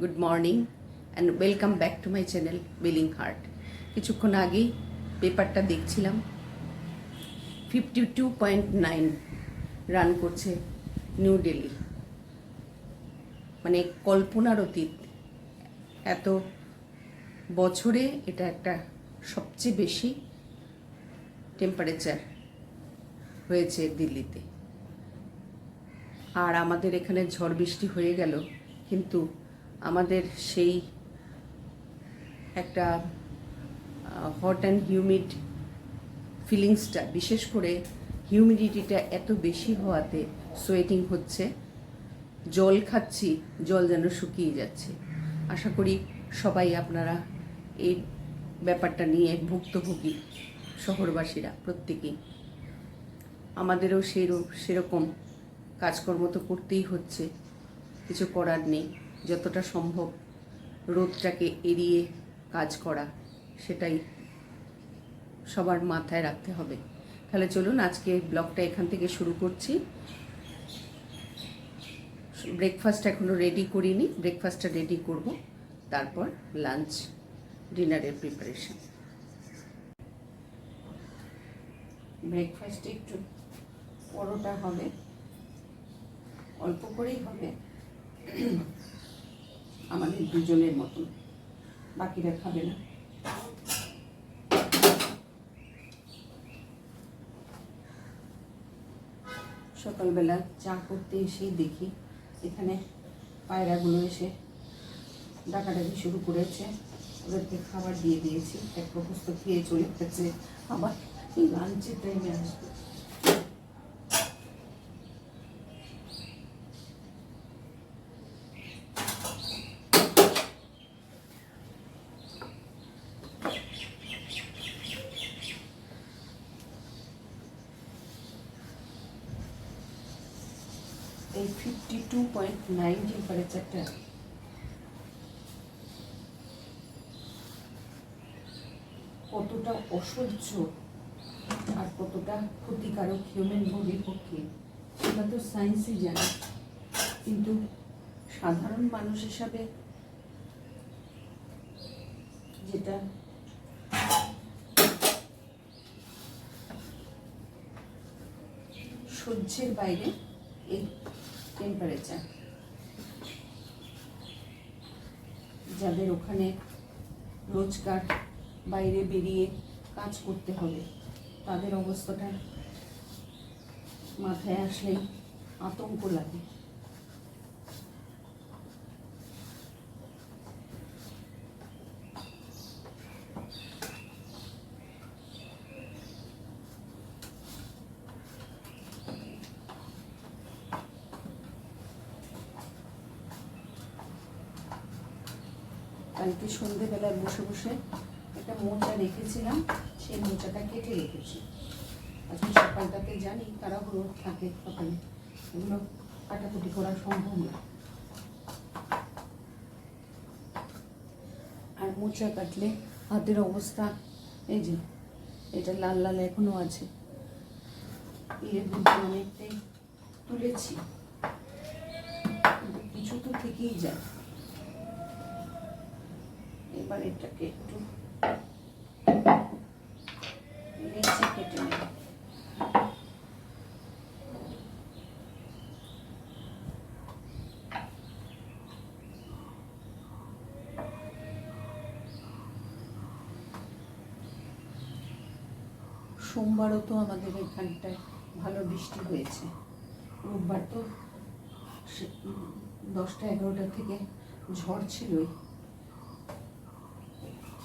Good morning and welcome back to my channel billing heart কিছুক্ষণ আগেই পেপারটা দেখছিলাম। Fifty two point nine run করছে নিউ দিল্লি মানে কল্পনার অতীত। এত বছরে এটা একটা সবচেয়ে বেশি টেম্পারেচার হয়েছে দিল্লিতে। আর আমাদের এখানে ঝড় বৃষ্টি হয়ে গেল, কিন্তু আমাদের সেই একটা হট অ্যান্ড হিউমিড ফিলিংসটা বিশেষ করে হিউমিডিটিটা এত বেশি হওয়াতে সোয়েটিং হচ্ছে, জল খাচ্ছি, জল যেন শুকিয়ে যাচ্ছে। আশা করি সবাই আপনারা এই ব্যাপারটা নিয়ে ভুক্তভোগী শহরবাসীরা প্রত্যেকেই আমাদেরও সেরকম সেরকম কাজকর্ম তো করতেই হচ্ছে, কিছু করার নেই। যতটা সম্ভব রোদটাকে এড়িয়ে কাজ করা, সেটাই সবার মাথায় রাখতে হবে। তাহলে চলুন আজকে ব্লগটা এখান থেকে শুরু করছি। ব্রেকফাস্ট এখনও রেডি করিনি, ব্রেকফাস্টটা রেডি করব, তারপর লাঞ্চ ডিনারের প্রিপারেশন ব্রেকফাস্টে একটু পরোটা হবে, অল্প করেই হবে। আমাদের দুজনের মতন বাকিরা খাবে না। সকালবেলা চা করতে এসেই দেখি এখানে পায়রাগুলো এসে ডাকাডাকি শুরু করেছে। ওদেরকে খাবার দিয়ে দিয়েছি। এক প্রকস্ত খেয়ে চলে গেছে। আবার এই লাঞ্চের টাইমে আসবে এই ফিফটি টু পয়েন্ট নাইন টেম্পারেচারটা কতটা অসহ্য আর কতটা ক্ষতিকারক হিউম্যান বডির পক্ষে, সেটা তো সায়েন্সই জানে। কিন্তু সাধারণ মানুষ হিসাবে যেটা সহ্যের বাইরে এই টেম্পারেচার যাদের ওখানে রোজগার, বাইরে বেরিয়ে কাজ করতে হবে, তাদের অবস্থাটা মাথায় আসলেই আতঙ্ক লাগে। কালকে সন্ধেবেলায় বসে বসে একটা মোচা রেখেছিলাম, সেই মোচাটা কেটে রেখেছি। আজকে সকালটাতে জানি তাড়াহুড়ো থাকে সকালে, এগুলো কাটাকুটি করা সম্ভব না। আর মোচা কাটলে হাতের অবস্থা, এই যে, এটা লাল লাল এখনও আছে। এর মধ্যে অনেকটাই তুলেছি কিছু তো থেকেই যায়। এবার এটাকে একটু নিচে কেটে নেব সোমবারও তো আমাদের এখানটায় ভালো বৃষ্টি হয়েছে। রোববার তো দশটা এগারোটা থেকে ঝড় ছিলই।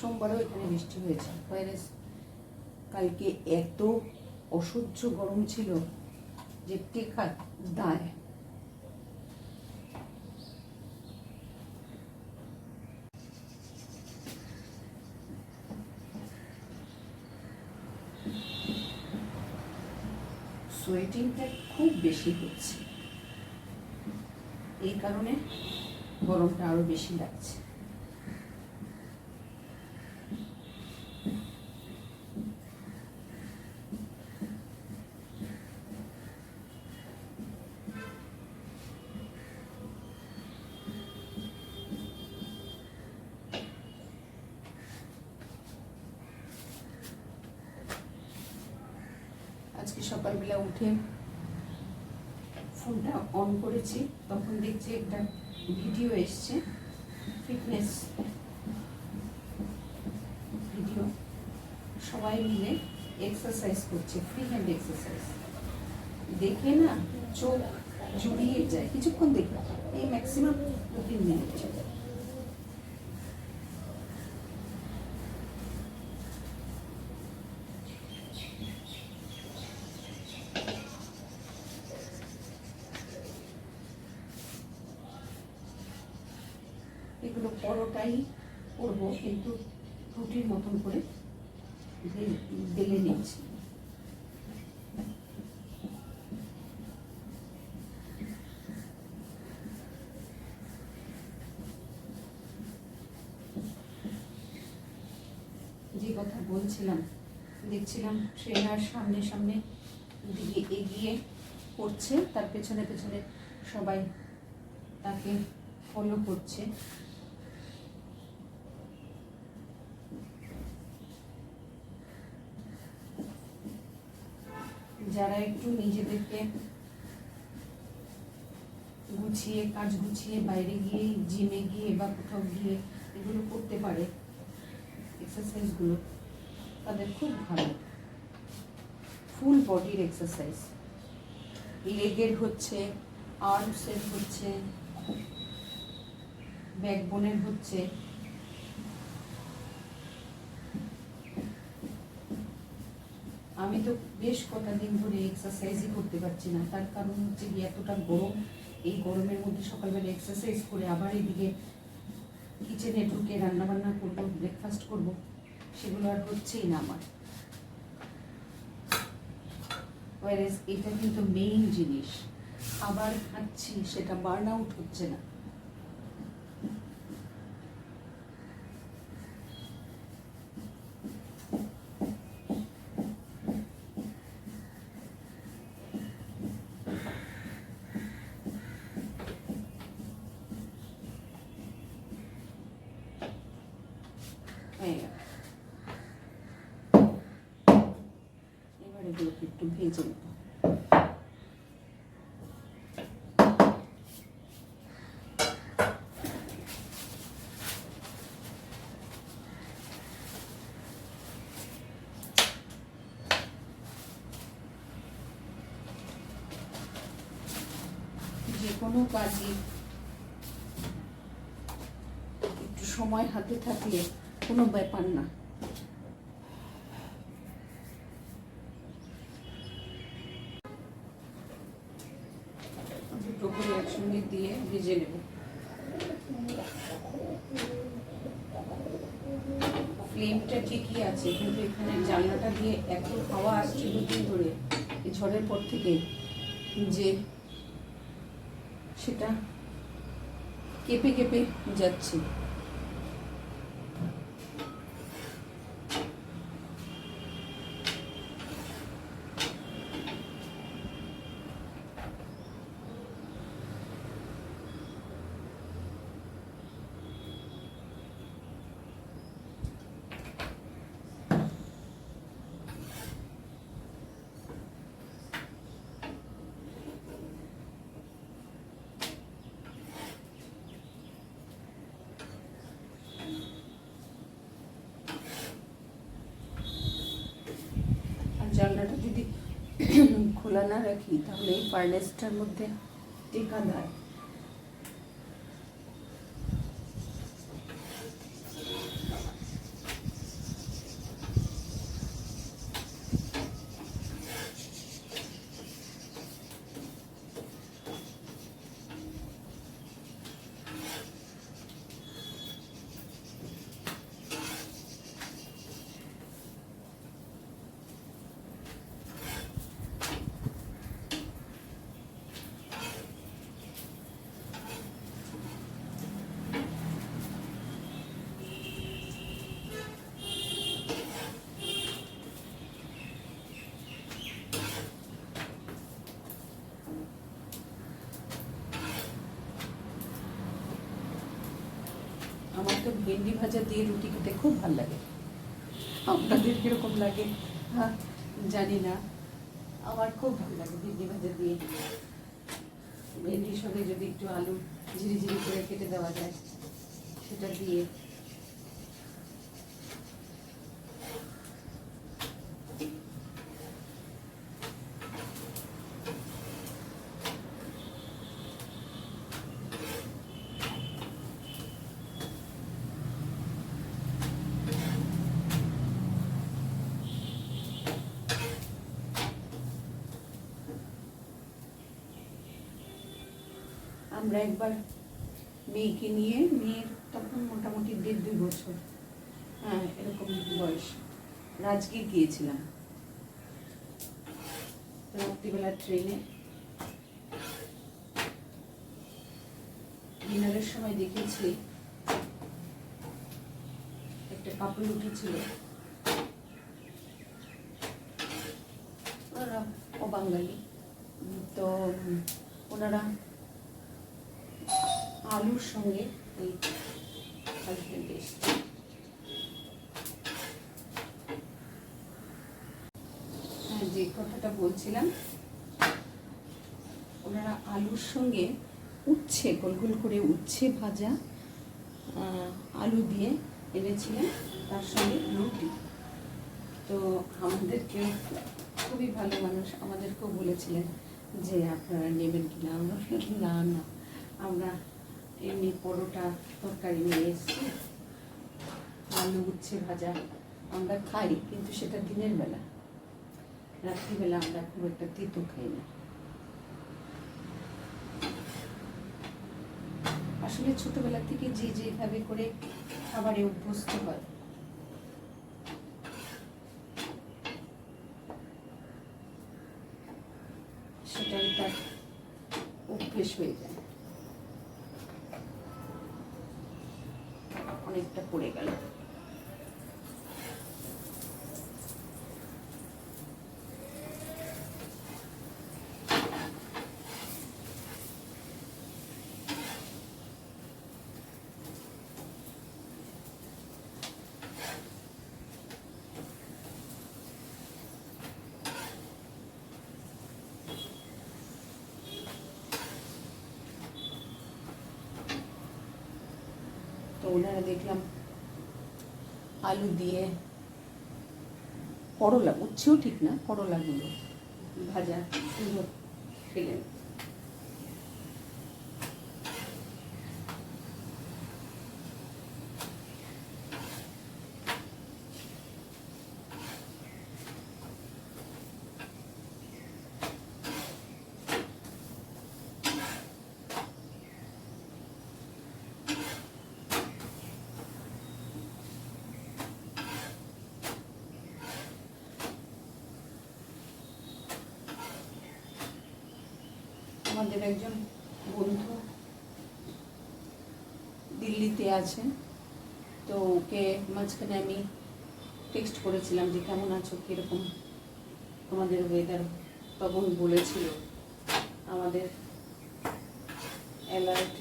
সোমবারও এখানে বৃষ্টি হয়েছে। ভাইরাস, কালকে এত অসহ্য গরম ছিল যে টেকা দায়। সোয়েটিংটা খুব বেশি হচ্ছে। এই কারণে গরমটা আরও বেশি লাগছে। সকালবেলা উঠে ফোনটা অন করেছি। তখন দেখছি একটা ভিডিও এসছে ফিটনেস ভিডিও সবাই মিলে এক্সারসাইজ করছে ফ্রি হ্যান্ড এক্সারসাইজ দেখে না চোখ জুড়িয়ে যায়। কিছুক্ষণ দেখে এই ম্যাক্সিমাম দু তিন মিনিট পরোটাই করব, কিন্তু রুটির মতন করে বেলে নিচ্ছি। যে কথা বলছিলাম, দেখছিলাম ট্রেনার সামনে সামনে দিকে এগিয়ে করছে, তার পেছনে পেছনে সবাই তাকে ফলো করছে। যারা একটু নিজেদেরকে গুছিয়ে, কাজ গুছিয়ে বাইরে গিয়ে জিমে গিয়ে বা কোথাও গিয়ে এগুলো করতে পারে এক্সারসাইজগুলো তাদের খুব ভালো। ফুল বডির এক্সারসাইজ লেগের হচ্ছে আর্মসের হচ্ছে ব্যাকবোনের হচ্ছে আমি তো বেশ কটা দিন ধরে এক্সারসাইজই করতে পারছি না। তার কারণ হচ্ছে কি এতটা গরম, এই গরমের মধ্যে সকালবেলা এক্সারসাইজ করে আবার এদিকে কিচেনে ঢুকে রান্নাবান্না করব ব্রেকফাস্ট করব, সেগুলো আর হচ্ছেই না আমার। এটা কিন্তু মেইন জিনিস। খাবার খাচ্ছি, সেটা বার্ন আউট হচ্ছে না। এবার একটু ভেজে নেব যে কোনো একটু সময় হাতে থাকলে কোনো ব্যাপার না। দুটো একসঙ্গে দিয়ে ভেজে নেব। ফ্লেমটা ঠিকই আছে, কিন্তু এখানে জানলাটা দিয়ে এত হাওয়া আসছে দুদিন ধরে এই ঝড়ের পর থেকে, যে সেটা কেঁপে কেঁপে যাচ্ছে আর জানলাটা যদি খোলা না রাখি তাহলে এই ফার্নেসটার মধ্যে টেকা তো ভেন্ডি ভাজা দিয়ে রুটি খেতে খুব ভালো লাগে। আপনাদের কীরকম লাগে? হ্যাঁ জানি না। আমার খুব ভালো লাগে ভেন্ডি ভাজা দিয়ে। ভেন্ডির সঙ্গে যদি একটু আলু ঝিরিঝিরি ঝিরি করে কেটে দেওয়া যায়, সেটা দিয়ে। আমরা একবার মেয়েকে নিয়ে, মেয়ের তখন মোটামুটি দেড় দুই বছর হ্যাঁ এরকম বয়স, রাজগীর গিয়েছিলাম। রাত্রিবেলা ট্রেনে ডিনারের সময় দেখেছি একটা কাপড় উঠেছিল। ওনারা ও বাঙালি তো ওনারা আলুর সঙ্গে এই হাজবেন্ড এসছে হ্যাঁ যে কথাটা বলছিলাম, ওনারা আলুর সঙ্গে উচ্ছে, গোল গোল করে উচ্ছে ভাজা আলু দিয়ে এনেছিলেন, তার সঙ্গে রুটি। তো আমাদেরকে খুবই ভালো মানুষ, আমাদেরকেও বলেছিলেন যে আপনারা নেবেন কিনা। আমরা না না, আমরা এমনি পরোটা, তরকারি নিয়ে এসেছি। আলু উচ্ছে ভাজা আমরা খাই, কিন্তু সেটা দিনের বেলা। রাত্রিবেলা আমরা খুব একটা তিতো খাই না। আসলে ছোটবেলা থেকে যে যেভাবে করে খাবারে অভ্যস্ত হয়। সেটাই তার অভ্যেস হয়ে যায় অনেকটা পড়ে গেল তো ওনারা দেখলাম আলু দিয়ে করলা উচ্ছেও ঠিক না করলাগুলো ভাজা খেলেন আমাদের একজন বন্ধু দিল্লিতে আছেন তো ওকে মাঝখানে আমি টেক্সট করেছিলাম যে, কেমন আছো? কীরকম আমাদের ওয়েদার তখন বলেছিল, আমাদের অ্যালার্ট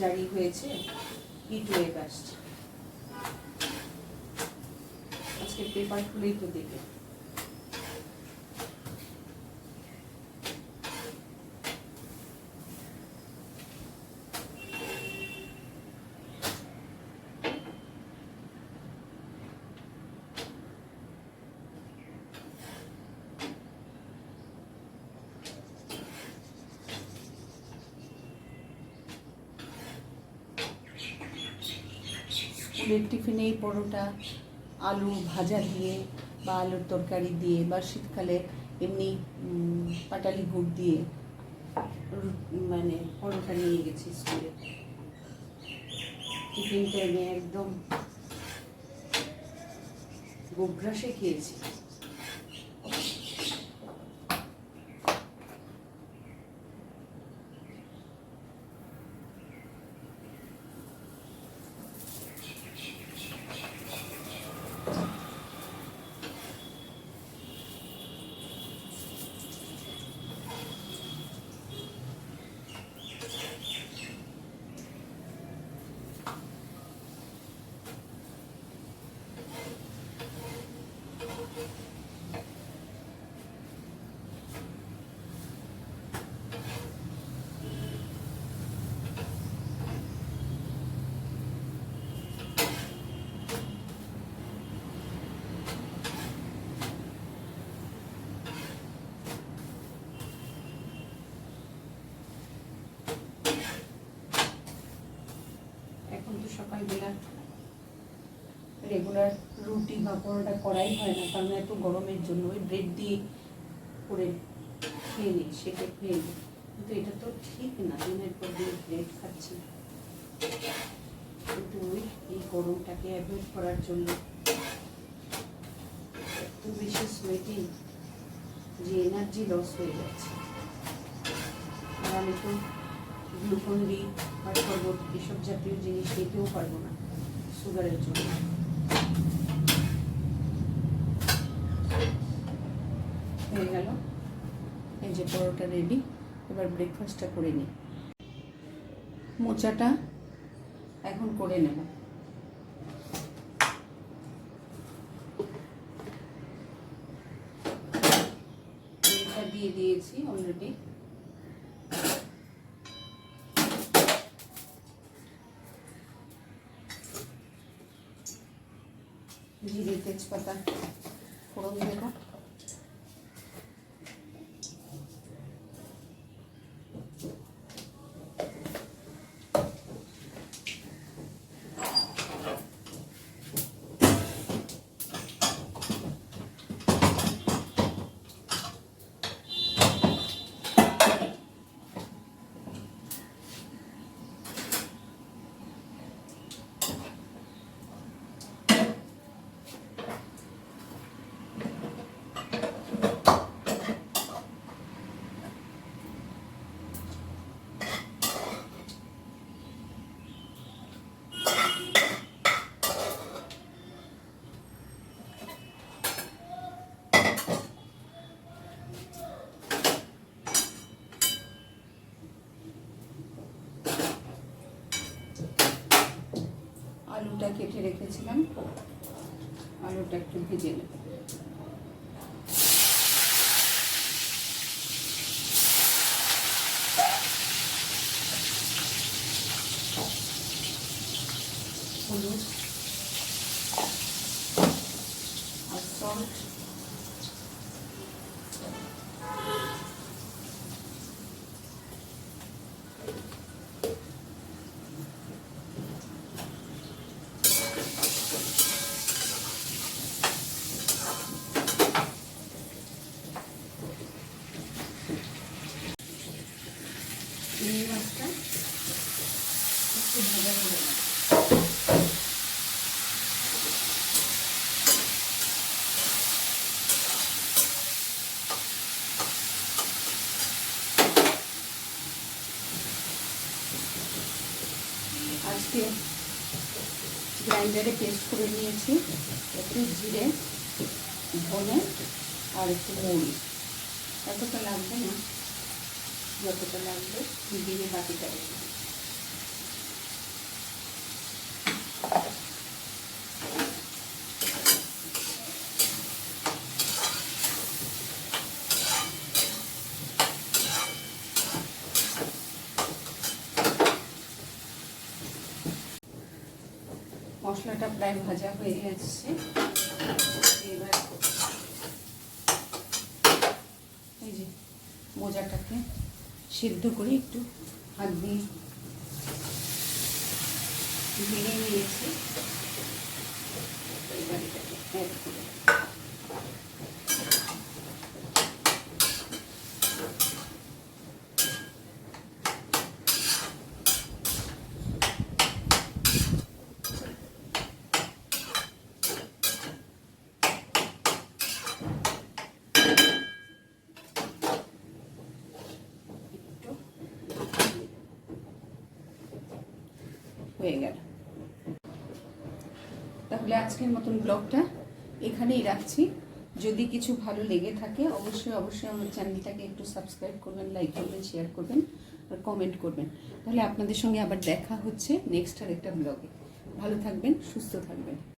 জারি হয়েছে হিট ওয়েভ আসছে। আজকে পেপার খুলেই তো দেখে স্কুলের টিফিনে এই পরোটা, আলু ভাজা দিয়ে বা আলুর তরকারি দিয়ে বা শীতকালে এমনি পাটালি গুড় দিয়ে মানে পরোটা নিয়ে গেছি স্কুলে। টিফিন টাইমে একদম গোগ্রাসে খেয়েছি। তো রেগুলার রুটি বা পরোটা করাই হয় না, কারণ এত গরমের জন্য। ওই ব্রেড দিয়ে করে খেয়ে নিই, সেটা খেয়ে নিই। কিন্তু এটা তো ঠিক না, দিনের পর দিন ব্রেড খাচ্ছি। কিন্তু ওই, এই গরমটাকে অ্যাভয়েড করার জন্য এত বেশি সোয়েটিং যে এনার্জি লস হয়ে যাচ্ছে। আর আমি তো গ্লুকন ডি বা শরবত এসব জাতীয় জিনিস নিতেও পারব না, সুগারের জন্য। হয়ে গেল। এই যে পরোটা রেডি এবার ব্রেকফাস্টটা করে নিই। মোচাটা এখন করে নেব। দিয়ে দিয়েছি অলরেডি তেজপাতা ফোড়ন দেবো কেটে রেখেছিলাম। আলুটা একটু ভেজে নেব। আজকে গ্রাইন্ডারে পেস্ট করে নিয়েছি একটু জিরে ধনে আর একটু মৌরি। এতটা লাগবে না। যতটা লাগবে দিয়ে বাকিটা রেখে দিই। মশলাটা প্রায় ভাজা হয়ে যাচ্ছে এবার এই যে মোজাটাকে সিদ্ধ করে একটু হাত দিয়ে ভেঙে নিয়েছি। আজকের মতন ব্লগটা এখানেই রাখছি। যদি কিছু ভালো লেগে থাকে, অবশ্যই অবশ্যই আমার চ্যানেলটাকে একটু সাবস্ক্রাইব করবেন লাইক করবেন শেয়ার করবেন আর কমেন্ট করবেন। তাহলে আপনাদের সঙ্গে আবার দেখা হচ্ছে নেক্সট আর একটা ব্লগে ভালো থাকবেন, সুস্থ থাকবেন।